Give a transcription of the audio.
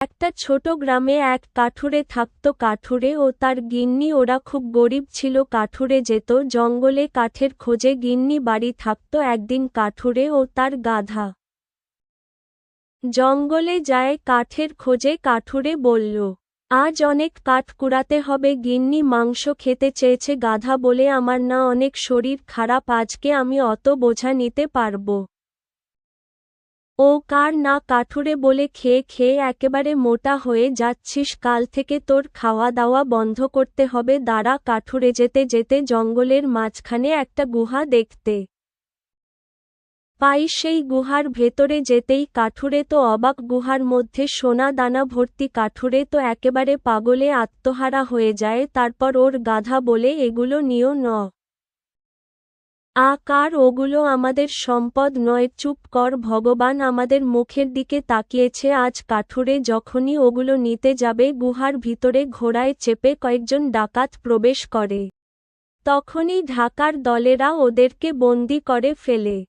একটা ছোট গ্রামে এক কাঠুরে থাকত কাঠুরে ও তার গিন্নি, ওরা খুব গরিব ছিল, কাঠুরে যেত, জঙ্গলে কাঠের খোঁজে গিন্নি বাড়ি থাকত, একদিন কাঠুরে ও তার গাধা জঙ্গলে যায়, কাঠের খোঁজে কাঠুরে বলল, আজ অনেক কাঠ কুড়াতে হবে, গিন্নি মাংস খেতে চেয়েছে, গাধা বলে আমার না অনেক শরীর খারাপ, আজকে আমি অত বোঝা নিতে পারব। ও কার না কাঠুরে বলে খেয়ে খেয়ে একেবারে মোটা হয়ে যাচ্ছিস, কাল থেকে তোর খাওয়া দাওয়া বন্ধ করতে হবে, দাঁড়া কাঠুরে যেতে যেতে জঙ্গলের মাঝখানে একটা গুহা দেখতে। পাই সেই গুহার ভেতরে যেতেই কাঠুরে তো অবাক, গুহার মধ্যে সোনা দানা ভর্তি কাঠুরে তো একেবারে পাগলে আত্মহারা হয়ে যায়, তারপর ওর গাধা বলে, এগুলো নিও, ন। আকার ওগুলো আমাদের সম্পদ নয়। চুপ কর, ভগবান আমাদের মুখের দিকে তাকিয়েছে। আজ কাঠুরে যখনই ওগুলো নিতে যাবে, গুহার ভিতরে ঘোড়ায় চেপে কয়েকজন ডাকাত প্রবেশ করে। তখনই ঢাকার দলেরা ওদেরকে বন্দি করে ফেলে।